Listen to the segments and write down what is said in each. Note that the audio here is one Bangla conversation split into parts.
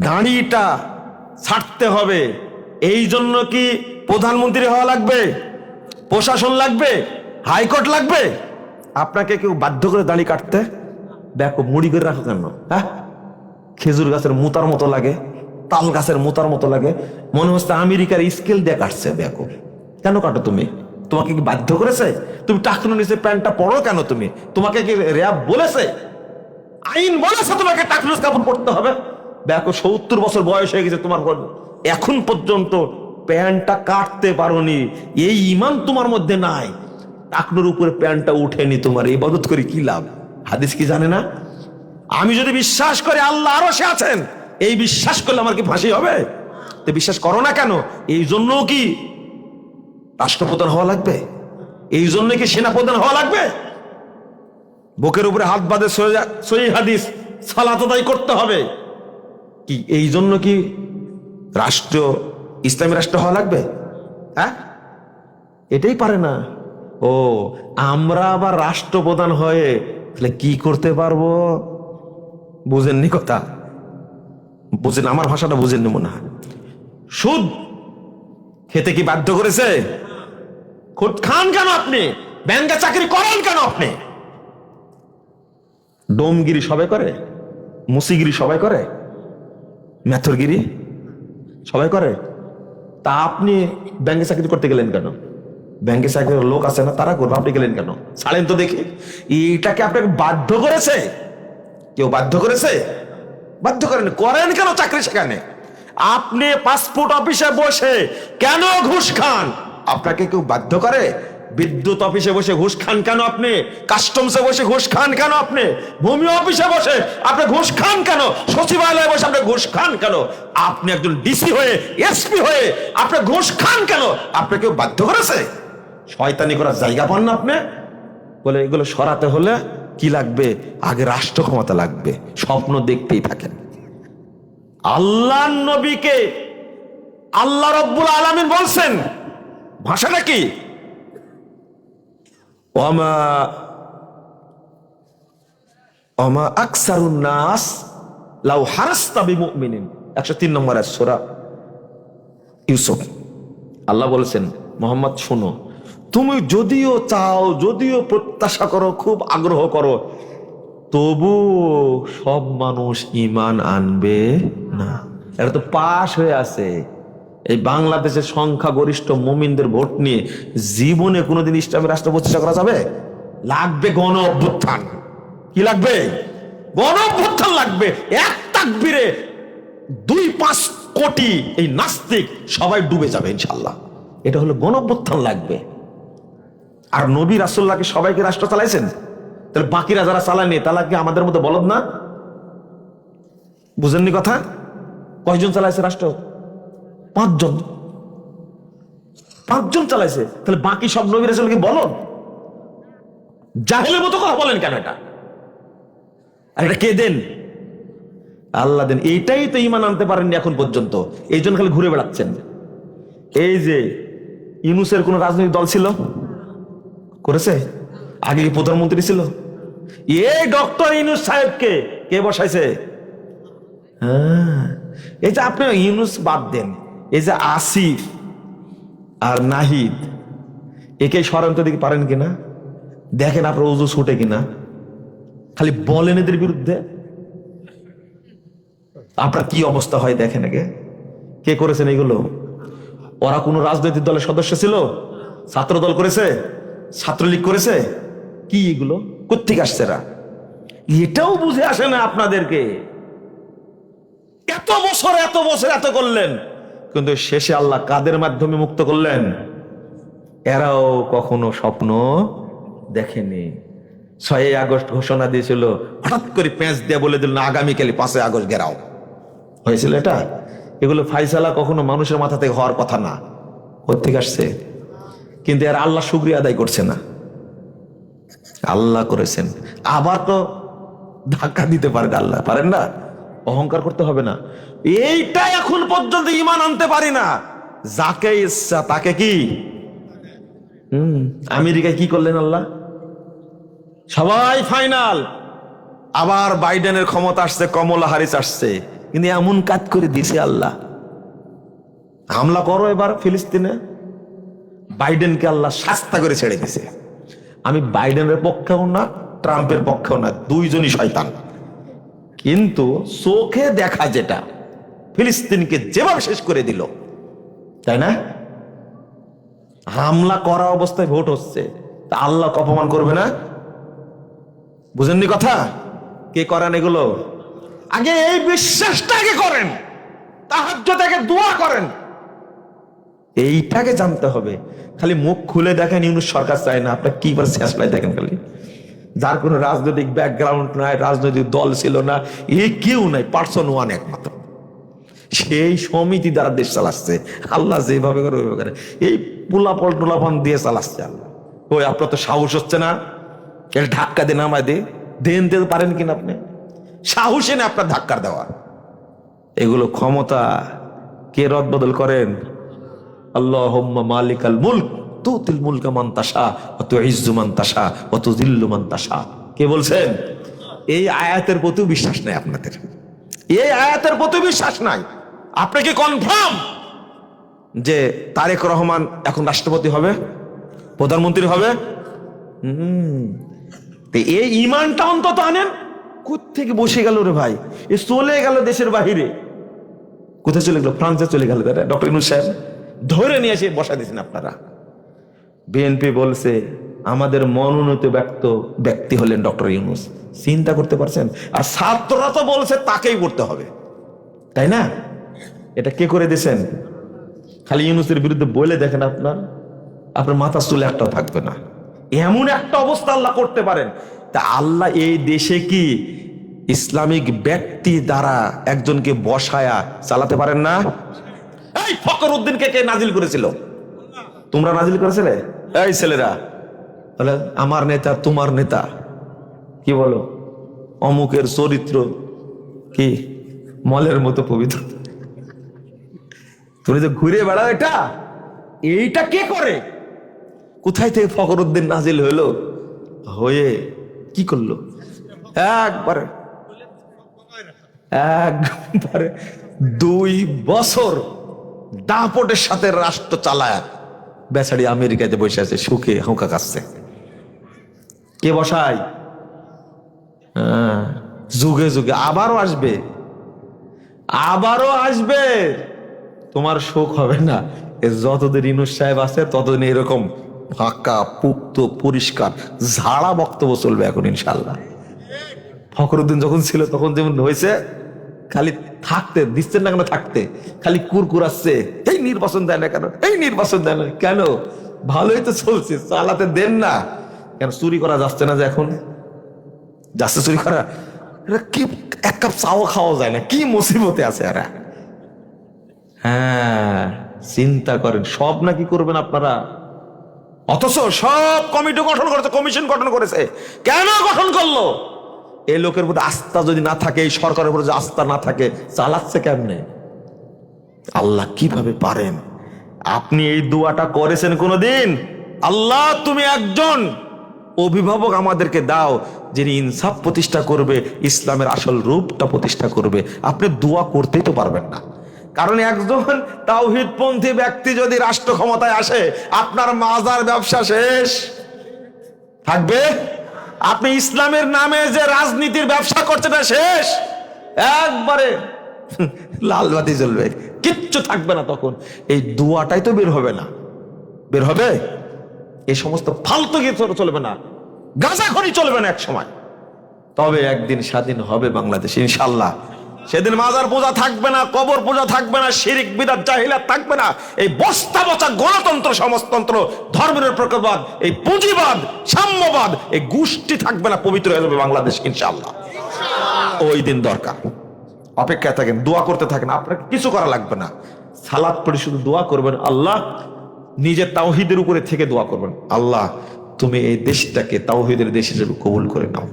দাড়িটা ছাড়তে হবে। এই জন্য কি প্রধানমন্ত্রী হওয়া লাগবে? প্রশাসন লাগবে? হাইকোর্ট লাগবে? আপনাকে কেউ বাধ্য করে দাঁড়ি কাটতে? দেখো মুড়ি করে রাখো কেন? হ্যাঁ? খেজুর গাছের মুতার মতো লাগে তাল গাছের মুতার মতো লাগে। মনে হচ্ছে আমেরিকার স্কেল দিয়ে কাটছে দেখো কেন কাটো তুমি? তোমাকে কি বাধ্য করেছে? তুমি টাকনো নিচে প্যান্টটা পরো কেন তুমি? তোমাকে কি র্যাব বলেছে? আইন বলেছে তোমাকে টাকনুস কাপড় পরতে হবে? দেখো সত্তর বছর বয়স হয়ে গেছে তোমার এখন পর্যন্ত প্যান্টটা কাটতে পারোনি। এই ইমান তোমার মধ্যে নাই। টাকনুর উপরে প্যান্টটা উঠেনি তোমার। এই বদত করে কি লাভ? হাদিস কি জানে না? আমি যদি বিশ্বাস করি আল্লাহ আরও সে আছেন, এই বিশ্বাস করলে আমার কি ফাঁসি হবে? তো বিশ্বাস করো না কেন? এই জন্য কি রাষ্ট্রপ্রধান হওয়া লাগবে? এই জন্য কি সেনাপ্রধান হওয়া লাগবে? বুকের উপরে হাত বাঁধে সহি হাদিস সালাত আদায় করতে হবে। কি, এই জন্য কি রাষ্ট্র, ইসলামী রাষ্ট্র হওয়া লাগবে? হ্যাঁ? এটাই পারে না। ও, আমরা আবার রাষ্ট্রপ্রধান হয়ে তাহলে কি করতে পারব? বুঝেননি কথা? বুঝেন, আমার ভাষাটা বুঝেননি মনে হয়। সুদ খেতে কি বাধ্য করেছে? খুদ খান কেন আপনি? ব্যাংকে চাকরি করেন কেন আপনি? ডোমগিরি সবাই করে? মুসিগিরি সবাই করে? মেথরগিরি? সবাই করে? তা আপনি ব্যাংকে চাকরি করতে গেলেন কেন? ব্যাংকে চাকরির লোক আছে না, তারা করবে আপনি গেলেন কেন? ছাড়েন তো দেখি। এইটাকে আপনাকে বাধ্য করেছে? কেউ বাধ্য করেছে? বাধ্য করেন। করেন কেন চাকরি সেখানে? আপনি পাসপোর্ট অফিসে বসে কেন ঘুষ খান? আপনাকে কেউ বাধ্য করে? বিদ্যুৎ অফিসে বসে ঘুষ খান কেন আপনি? কাস্টমসে বসে ঘুষ খান কেন আপনি? ভূমি অফিসে বসে আপনি ঘুষ খান কেন? সচিবালয়ে বসে আপনি ঘুষ খান কেন? আপনি একজন ডিসি হয়ে, এসপি হয়ে আপনি ঘুষ খান কেন? আপনি কেউ বাধ্য করেছে? শয়তানি করার জায়গা পান না আপনি? বলে এগুলো সরাতে হলে কি লাগবে? আগে রাষ্ট্র ক্ষমতা লাগবে। স্বপ্ন দেখতেই থাকেন। আল্লাহ নবীকে আল্লাহ রব্বুল আলামিন বলছেন। ভাষাটা কি? বিমুমিনিন। 103 নম্বর সূরা ইউসুফ। আল্লাহ বলেছেন, মোহাম্মদ, শোনো, তুমি যদিও চাও, যদিও প্রত্যাশা করো, খুব আগ্রহ করো, তবু সব মানুষ ইমান আনবে না। এটা তো পাশ হয়ে আছে। এই বাংলাদেশের সংখ্যা গরিষ্ঠ মুমিনদের ভোট নিয়ে জীবনে কোনোদিন ইসলামের রাষ্ট্র প্রতিষ্ঠা করা যাবে? লাগবে গণ অভ্যুত্থান কি লাগবে? গণ অভ্যুত্থান লাগবে। এক তাকবিরে দুই পাঁচ কোটি এই নাস্তিক সবাই ডুবে যাবে ইনশাল্লাহ এটা হলো গণঅভ্যুত্থান লাগবে। আর নবী রাসুল্লাহকে সবাইকে রাষ্ট্র চালাইছেন? তাহলে বাকিরা যারা চালায়নি, তারা কি আমাদের মতো বলদ না? বুঝেননি কথা? কয়জন চালাইছে রাষ্ট্র? পাঁচজন। পাঁচজন চালাইছে। তাহলে বাকি সব নবী রাসুল কি বলদ জাহেলের মতো কথা বলেন কেন এটা? আর এটা কে দেন? আল্লাহ দেন। এইটাই তো ইমান আনতে পারেননি এখন পর্যন্ত। এই জন্য খালি ঘুরে বেড়াচ্ছেন। এই যে ইউনুসের কোন রাজনৈতিক দল ছিল? করেছে? আগে কি প্রধানমন্ত্রী ছিল? এই ডক্টর ইউনুস সাহেবকে কে বসাইছে? হ্যাঁ। এই যে আপনি ইউনুস বাদ দেন। এই যে আসিফ আর নাহিদ একে সরান্ত দিকে পারেন কিনা? দেখেন আপনার উজু ছুটে কিনা? খালি বলেন এদের বিরুদ্ধে। আপনার কি অবস্থা হয় দেখেন আগে। কে করেছেন এগুলো? ওরা কোনো রাজনৈতিক দলের সদস্য ছিল? ছাত্র দল করেছে? ছাত্রলীগ করেছে? কি এগুলো? কোথেকে আসছে এরা? এটাও বুঝে আসে না আপনাদেরকে। এত বছর এত বছর এত করলেন। কিন্তু শেষে আল্লাহ কাদের মাধ্যমে মুক্ত করলেন? এরাও কখনো স্বপ্ন দেখেনি। ছয়ই আগস্ট ঘোষণা দিয়েছিল, হঠাৎ করে পেঁচ দিয়ে বলে দিল, না, আগামীকালই পাঁচই আগস্ট গেরাও। হয়েছিল এটা? এগুলো ফাইসালা কখনো মানুষের মাথা থেকে হওয়ার কথা না। কোথেকে আসছে? কিন্তু এর আল্লাহ শুক্রিয়া আদায় করছে না। আল্লাহ করেছেন। আবার তো ধাক্কা দিতে পারেন আল্লাহ, পারেন না? অহংকার করতে হবে না। এইটা এখন পর্যন্ত ইমান আনতে পারি না। যাকে ইচ্ছা তাকে কি? হম, আমেরিকায় কি করলেন আল্লাহ? সবাই ফাইনাল আবার বাইডেনের ক্ষমতা আসছে, কমলা হারিস আসছে। কিন্তু এমন কাজ করে দিছে আল্লাহ। হামলা করো এবার ফিলিস্তিনে। বাইডেনকে আল্লাহ শাস্তা করে ছেড়ে দিছে আমি বাইডেনের পক্ষেও না, ট্রাম্পের পক্ষেও না, দুইজনই শয়তান। কিন্তু চোখে দেখা যেটা ফিলিস্তিনকে যেভাবে শেষ করে দিল, তাই না? হামলা করা অবস্থায় ভোট হচ্ছে, তা আল্লাহ অপমান করবে না? বুঝেননি কথা? কে করেন এগুলো? আগে এই বিশ্বাসটা আগে করেন তাহাজ্য থেকে দোয়া করেন। এইটাকে জানতে হবে। খালি মুখ খুলে দেখেন ইউনুস সরকার চায় না, আপনার কি করে শেষ দেখেন খালি। যার কোনো রাজনৈতিক ব্যাকগ্রাউন্ড নাই, রাজনৈতিক দল ছিল না, এ কেউ নাই পার্সন ওয়ান একমাত্র। সেই সমিতি দ্বারা দেশ চালাচ্ছে। আল্লাহ যেভাবে করে, ওইভাবে করে। এই পোলাপল টোলাপন দিয়ে চালাচ্ছে আল্লাহ। ওই আপনার তো সাহস হচ্ছে না। এটা ধাক্কা দিয়ে নামায় দে। দেন দিতে পারেন কিনা আপনি? সাহসে না আপনার ধাক্কার দেওয়া। এগুলো ক্ষমতা কে রদ বদল করেন? আল্লাহ মালিক আল মুল্ক। তুতিল মুলকা মান তাশা অত ইজ্জু মান তাশা অত জিল্লু মান তাশা। কে বলছেন? এই আয়াতের প্রতিও বিশ্বাস নাই আপনাদের। এই আয়াতের প্রতি বিশ্বাস নাই। আপনি কি কনফার্ম যে তারেক রহমান এখন রাষ্ট্রপতি হবে? প্রধানমন্ত্রী হবে? এই ইমানটা অন্তত আনেন। থেকে বসে গেল রে ভাই? এ চলে গেল দেশের বাহিরে। কোথায় চলে গেল? ফ্রান্সে চলে গেল। তারা ডক্টর ইনুস সাহেব, ধরে নিয়ে এসে বসা দিয়েছেন আপনারা। বিএনপি বলছে, আমাদের মনোনীত ব্যক্ত ব্যক্তি হলেন ডক্টর ইউনুস। চিন্তা করতে পারছেন? আর ছাত্ররা তো বলছে তাকেই করতে হবে। তাই না? এটা কে করে দিয়েছেন? খালি ইউনুসের বিরুদ্ধে বলে দেখেন আপনার। আপনার মাথা চুলে একটাও থাকবে না। এমন একটা অবস্থা আল্লাহ করতে পারেন। তা আল্লাহ এই দেশে কি ইসলামিক ব্যক্তি দ্বারা একজনকে বসায়া চালাতে পারেন না? এই ফকর উদ্দিনকে কে নাজিল করেছিল? তোমরা নাজিল করেছিলে এই ছেলেরা। তাহলে আমার নেতা তোমার নেতা কি বলো? অমুকের চরিত্র কি? মলের মতো পবিত্র। তুমি যে ঘুরে বেড়াও এটা? এইটা কে করে? কোথায় থেকে ফখরুদ্দিন নাজিল হইল হয়ে কি করল? একবারে একবারে দুই বছর দাপটের সাথে রাষ্ট্র চালায়। বেচারি আমেরিকাতে বসে আছে সুখে হুঁকা কাচ্ছে কে বসাই হ্যাঁ, যুগে যুগে। আবারও আসবে। আবারও আসবে। তোমার শোক হবে না। যতদিন ইনুস সাহেব আছে ততদিন এরকম ফাঁকা পুক্ত পরিষ্কার ঝাড়া বক্তব্য চলবে এখন ইনশাল্লাহ। ফখরুদ্দিন যখন ছিল তখন যেমন হয়েছে খালি থাকতে, দিচ্ছেন না কেন থাকতে? খালি কুরকুর আসছে। এই নির্বাচন দেয় না কেন? এই নির্বাচন দেয় না কেন? ভালোই তো চলছে, চালাতে দেন না। কেন চুরি করা যাচ্ছে না যে এখন? যাচ্ছে চুরি করা? কি, এক কাপ চাও খাওয়া যায় না? কি মুসিবতে আছে এরা? হ্যাঁ চিন্তা করেন, সব নাকি করবেন আপনারা? অথচ সব কমিটি গঠন করেছে, কমিশন গঠন করেছে। কেন গঠন করল? এই লোকের প্রতি আস্থা যদি না থাকে, এই সরকারের উপর যদি আস্থা না থাকে, চালাচ্ছে কেমনে? আল্লাহ কীভাবে পারেন? আপনি এই দোয়াটা করেছেন কোনোদিন? আল্লাহ, তুমি একজন অভিভাবক আমাদেরকে দাও, যিনি ইনসাফ প্রতিষ্ঠা করবে, ইসলামের আসল রূপটা প্রতিষ্ঠা করবে। আপনি দোয়া করতেই তো পারবেন না। কারণ একজন তাওহিদপন্থী ব্যক্তি যদি রাষ্ট্র ক্ষমতায় আসে, আপনার মাজার ব্যবসা শেষ। থাকবে? আপনি ইসলামের নামে যে রাজনীতির ব্যবসা করছেন না শেষ? একবারে লাল বাতি জ্বলবে, কিচ্ছু থাকবে না তখন। এই দুয়াটাই তো বের হবে না। বের হবে? এই সমস্ত ফালতু গীত চলবে না। গাঁজাখড়ি চলবে না এক সময়। তবে একদিন স্বাধীন হবে বাংলাদেশ, ইনশাল্লাহ। সেদিন মাজার পূজা থাকবে না কবর পূজা থাকবে না শিরিক বিদাত জাহিলা থাকবে না। এই বস্তা বচা গণতন্ত্র সমাজতন্ত্র ধর্মের প্রকারবাদ এই পুঁজিবাদ সাম্যবাদ এই গোষ্ঠী থাকবে না পবিত্র হয়ে যাবে বাংলাদেশ ইনশাল্লাহ ওই দিন দরকার। অপেক্ষায় থাকেন দোয়া করতে থাকেন আপনাকে কিছু করা লাগবে না। সালাদ পড়ে শুধু দোয়া করবেন আল্লাহ নিজের তাওহিদের উপরে থেকে দোয়া করবেন। আল্লাহ তুমি এই দেশটাকে তাওহিদের দেশ হিসেবে কবুল করে নাও।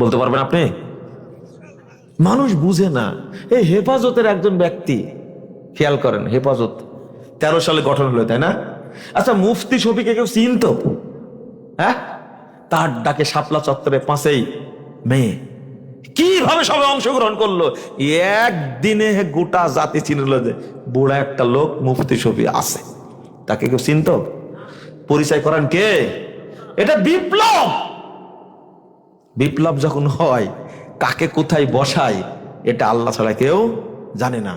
বলতে পারবেন আপনি? মানুষ বুঝে না। এই হেফাজতের একজন ব্যক্তি। খেয়াল করেন, হেফাজত। তেরো সালে গঠন হলো, তাই না? আচ্ছা মুফতি শফিকে কেউ চিনত? হ্যাঁ? তার ডাকে শাপলা চত্বরে পাঁচেই মেয়ে কীভাবে সবাই অংশগ্রহণ করল? একদিনে গোটা জাতি চিনল যে বুড়া একটা লোক মুফতি শফি আছে। তাকে কেউ চিনত? পরিচয় করেন কে? এটা বিপ্লব! বিপ্লব যখন হয় কাকে কোথায় বসায় এটা আল্লাহ ছাড়া কেউ জানে না।